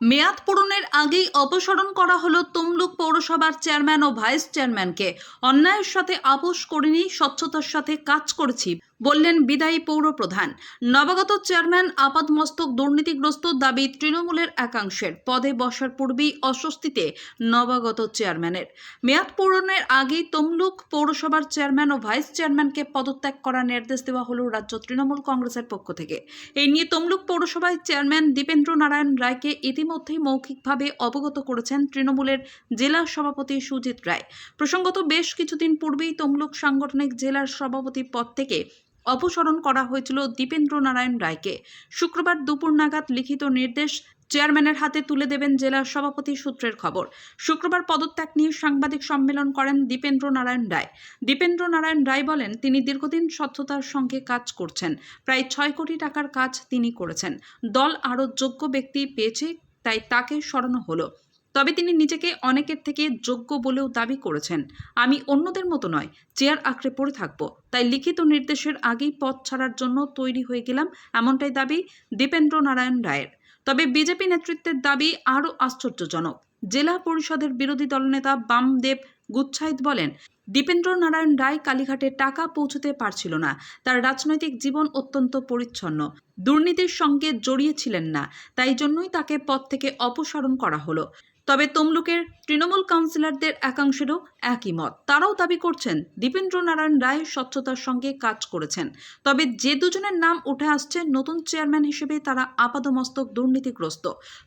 মেয়াদ পূরণের আগেই অপসারণ করা হলো তমলুক পৌরসভার চেয়ারম্যান ও ভাইস চেয়ারম্যানকে। অন্যায়ের সাথে আপোষ করিনি, স্বচ্ছতার সাথে কাজ করেছি। বললেন বিদায়ী পৌর প্রধান। নবাগত চেয়ারম্যান আপাদমস্তক দুর্নীতিগ্রস্ত দাবি তৃণমূলের একাংশের। পদে বসার পূর্বেই অস্বস্তিতে নবাগত চেয়ারম্যানের। মেয়াদ পূরণের আগেই তমলুক পৌরসভার চেয়ারম্যান ও ভাইস চেয়ারম্যানকে পদত্যাগ করার নির্দেশ দেওয়া হলো রাজ্য তৃণমূল কংগ্রেসের পক্ষ থেকে। এই নিয়ে তমলুক পৌরসভায় চেয়ারম্যান দীপেন্দ্র নারায়ণ রায়কে ইতিমধ্যেই মৌখিকভাবে অবগত করেছেন তৃণমূলের জেলা সভাপতি সুজিত রায়। প্রসঙ্গত বেশ কিছুদিন পূর্বেই তমলুক সাংগঠনিক জেলার সভাপতি পদ থেকে অপসারণ করা হয়েছিল দীপেন্দ্র নারায়ণ রায়কে। শুক্রবার দুপুর নাগাদ লিখিত নির্দেশ চেয়ারম্যানের হাতে তুলে দেবেন জেলার সভাপতি সূত্রের খবর। শুক্রবার পদত্যাগ নিয়ে সাংবাদিক সম্মেলন করেন দীপেন্দ্র নারায়ণ রায়। দীপেন্দ্র নারায়ণ রায় বলেন, তিনি দীর্ঘদিন স্বচ্ছতার সঙ্গে কাজ করছেন। প্রায় ছয় কোটি টাকার কাজ তিনি করেছেন। দল আরও যোগ্য ব্যক্তি পেয়েছে, তাই তাকে সরানো হলো। তবে তিনি নিজেকে অনেকের থেকে যোগ্য বলেও দাবি করেছেন। আমি অন্যদের মতো নয়, চেয়ার আঁকড়ে পড়ে থাকব। তাই লিখিত নির্দেশের আগেই পথ ছাড়ার জন্য তৈরি হয়ে গেলাম এমনটাই দাবি দীপেন্দ্র নারায়ণ রায়ের। তবে বিজেপি নেতৃত্বের দাবি আরও আশ্চর্যজনক। জেলা পরিষদের বিরোধী দলনেতা বামদেব গুচ্ছাইত বলেন দীপেন্দ্র নারায়ণ রায় কালীঘাটে টাকা পৌঁছতে পারছিল না। তার রাজনৈতিক জীবন অত্যন্ত পরিচ্ছন্ন। দুর্নীতির সঙ্গে জড়িয়ে ছিলেন না। তাই জন্যই তাকে পদ থেকে অপসারণ করা হলো। তবে তমলুকের তৃণমূল কাউন্সিলরদের একাংশেরও একই মত। তারাও দাবি করছেন দীপেন্দ্র নারায়ণ রায় স্বচ্ছতার সঙ্গে কাজ করেছেন। তবে যে দুজনের নাম উঠে আসছে, নতুন চেয়ারম্যান হিসেবে তারা আপাদমস্তক দুর্নীতিগ্রস্ত।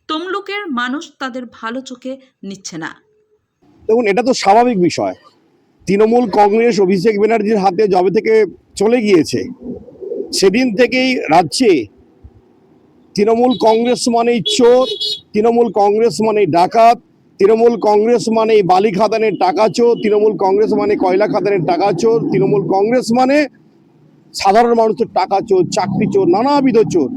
তমলুকের মানুষ তাদের ভালো চোখে নিচ্ছে না। দেখুন, এটা তো স্বাভাবিক বিষয়। তৃণমূল কংগ্রেস অভিষেক ব্যানার্জির হাতে জবে থেকে চলে গিয়েছে, সেদিন থেকেই রাজ্যে তৃণমূল কংগ্রেস মানেই চোর, তৃণমূল কংগ্রেস মানেই ডাকাত, তৃণমূল কংগ্রেস মানেই বালি খাদানের টাকা চোর, তৃণমূল কংগ্রেস মানে কয়লা খাদানের টাকা চোর, তৃণমূল কংগ্রেস মানে সাধারণ মানুষের টাকা চোর, চাকরি চোর, নানাবিধ চোর।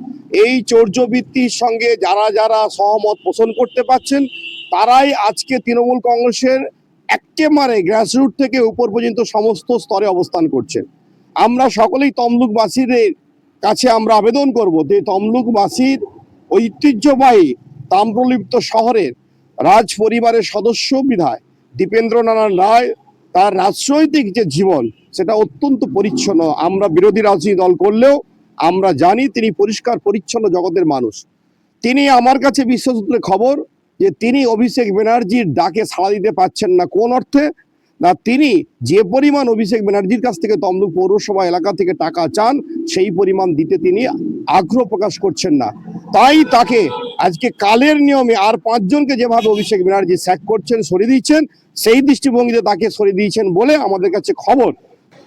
এই চৌর্যবৃত্তির সঙ্গে যারা যারা সহমত পোষণ করতে পারছেন তারাই আজকে তৃণমূল কংগ্রেসের একেবারে গ্রাসরুট থেকে উপর পর্যন্ত সমস্ত স্তরে অবস্থান করছেন আমরা সকলেই তমলুকবাসীদের কাছে আমরা আবেদন করব যে তমলুকবাসীর ঐতিহ্যবাহী তাম্রলিপ্ত শহরের রাজ পরিবারের সদস্য বিধায় দীপেন্দ্র নারায়ণ রায় তার রাজনৈতিক যে জীবন, সেটা অত্যন্ত পরিচ্ছন্ন। আমরা বিরোধী রাজনীতি দল করলেও আমরা জানি তিনি পরিষ্কার পরিচ্ছন্ন জগতের মানুষ। তিনি আমার কাছে বিশ্বসূত্রে খবর যে তিনি অভিষেক ব্যানার্জির ডাকে সাড়া দিতে পারছেন না। কোন অর্থে? না, তিনি যে পরিমাণ অভিষেক ব্যানার্জির কাছ থেকে তমলুক পৌরসভা এলাকা থেকে টাকা চান, সেই পরিমাণ দিতে তিনি আগ্রহ প্রকাশ করছেন না। তাই তাকে আজকে কালের নিয়মে আর পাঁচজনকে যেভাবে অভিষেক ব্যানার্জি স্যাক করছেন, সরিয়ে দিচ্ছেন সেই দৃষ্টিভঙ্গিতে তাকে সরিয়ে দিয়েছেন বলে আমাদের কাছে খবর।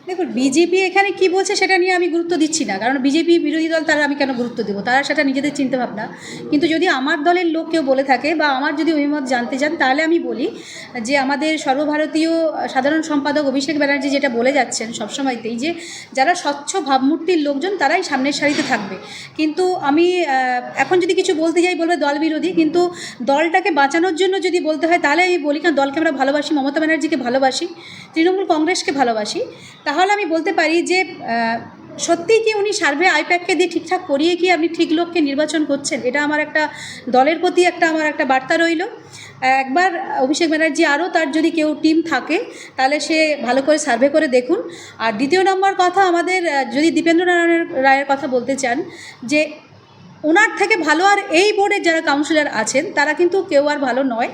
দেখুন, বিজেপি এখানে কি বলছে সেটা নিয়ে আমি গুরুত্ব দিচ্ছি না। কারণ বিজেপি বিরোধী দল, তারা আমি কেন গুরুত্ব দেবো? তারা সেটা নিজেদের চিন্তা ভাবনা কিন্তু যদি আমার দলের লোক কেউ বলে থাকে বা আমার যদি অভিমত জানতে চান, তাহলে আমি বলি যে আমাদের সর্বভারতীয় সাধারণ সম্পাদক অভিষেক ব্যানার্জি যেটা বলে যাচ্ছেন সবসময়তেই যে, যারা স্বচ্ছ ভাবমূর্তির লোকজন, তারাই সামনের সারিতে থাকবে। কিন্তু আমি এখন যদি কিছু বলতে যাই, বলবে দল বিরোধী। কিন্তু দলটাকে বাঁচানোর জন্য যদি বলতে হয়, তাহলে আমি বলি, কারণ দলকে আমরা ভালোবাসি, মমতা ব্যানার্জিকে ভালোবাসি। তৃণমূল কংগ্রেসকে ভালোবাসি, তাহলে আমি বলতে পারি যে সত্যিই কি উনি সার্ভে আইপ্যাককে দিয়ে ঠিকঠাক করিয়ে কি আপনি ঠিক লোককে নির্বাচন করছেন? এটা আমার একটা দলের প্রতি একটা আমার একটা বার্তা রইল। একবার অভিষেক ব্যানার্জি আরও তার যদি কেউ টিম থাকে, তাহলে সে ভালো করে সার্ভে করে দেখুন। আর দ্বিতীয় নম্বর কথা আমাদের যদি দীপেন্দ্র নারায়ণ রায়ের কথা বলতে চান, যে ওনার থেকে ভালো আর এই বোর্ডের যারা কাউন্সিলর আছেন, তারা কিন্তু কেউ আর ভালো নয়।